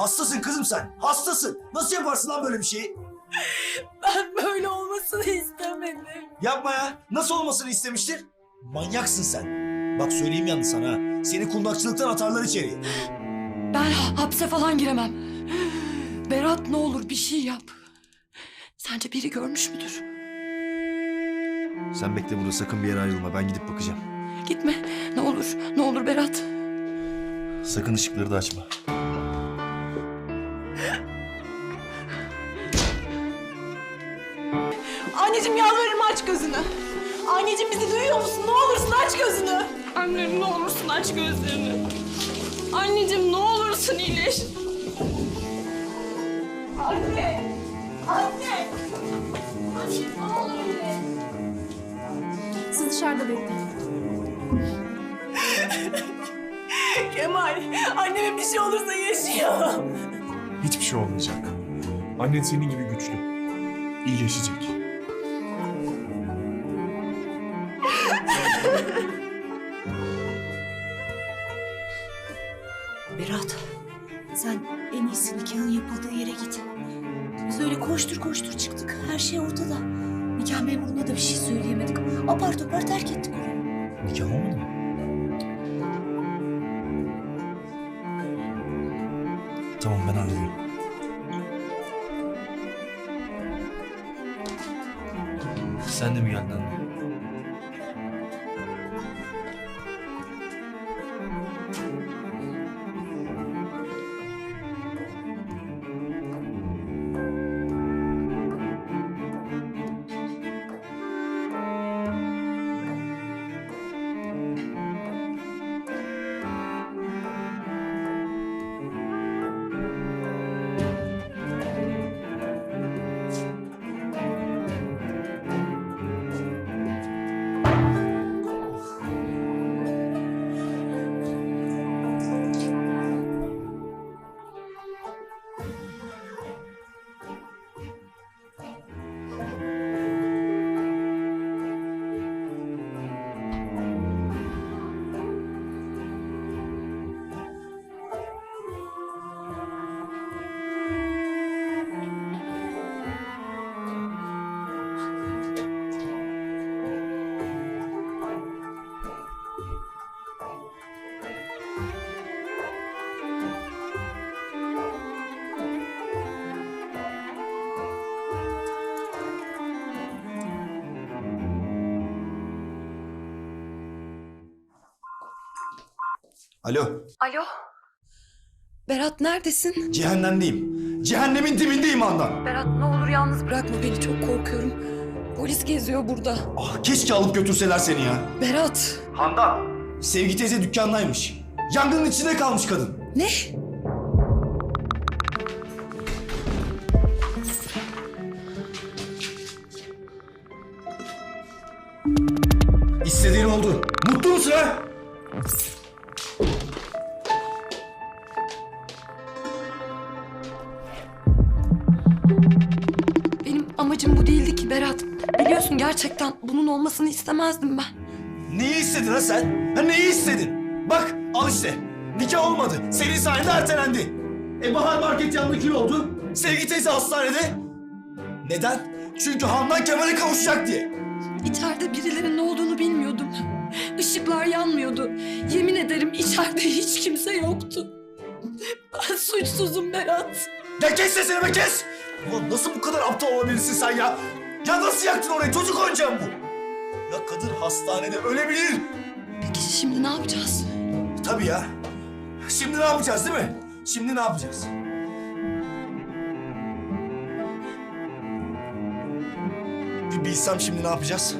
Hastasın kızım sen. Hastasın. Nasıl yaparsın lan böyle bir şeyi? Ben böyle olmasını istemedim. Yapma ya. Nasıl olmasını istemiştir? Manyaksın sen. Bak söyleyeyim yalnız sana. ha. Seni kundakçılıktan atarlar içeriye. Ben hapse falan giremem. Berat ne olur bir şey yap. Sence biri görmüş müdür? Sen bekle burada sakın bir yere ayrılma. Ben gidip bakacağım. Gitme. Ne olur. Ne olur Berat. Sakın ışıkları da açma. Anneciğim yalvarırım aç gözünü. Anneciğim bizi duyuyor musun? Ne olursun aç gözünü. Annem ne olursun aç gözlerini. Anneciğim ne olursun iyileş. Anne. Anne. Anne ne olur öyle. Siz dışarıda bekleyin. Kemal, anneme bir şey olursa yaşayamam. Hiçbir şey olmayacak. Annen senin gibi güçlü. İyileşecek. Berat, sen en iyisi nikahın yapıldığı yere git. Biz öyle koştur koştur çıktık. Her şey ortada. Nikah memuruna da bir şey söyleyemedik. Apar topar terk ettik orayı. Nikah olmadı mı? Tamam ben hallederim. Sen de mi geldin? Alo, Alo. Berat neredesin? cehennemdeyim. Cehennemin dibindeyim Handan. Berat ne olur yalnız bırakma beni çok korkuyorum. Polis geziyor burada. Ah keşke alıp götürseler seni ya. Berat. Handan. Sevgi teyze dükkandaymış. Yangının içinde kalmış kadın. Ne? İstediğin oldu. Mutlu musun ha? Ki Berat. Biliyorsun gerçekten bunun olmasını istemezdim ben. Neyi istedin ha sen? Ha neyi istedin? Bak al işte. Nikah olmadı. Senin sayende ertelendi. E Bahar Market yandı kül oldu. Sevgi teyze hastanede. Neden? Çünkü Handan Kemal'e kavuşacak diye. İçeride birilerinin ne olduğunu bilmiyordum. Işıklar yanmıyordu. Yemin ederim içeride hiç kimse yoktu. Ben suçsuzum Berat. Ya kes sesini be kes! Ulan nasıl bu kadar aptal olabilirsin sen ya? Ya nasıl yaktın orayı? Çocuk oyuncağı mı bu? Ya kadın hastanede ölebilir. Peki şimdi ne yapacağız? Tabii ya. Şimdi ne yapacağız değil mi? Şimdi ne yapacağız? Bir bilsem şimdi ne yapacağız.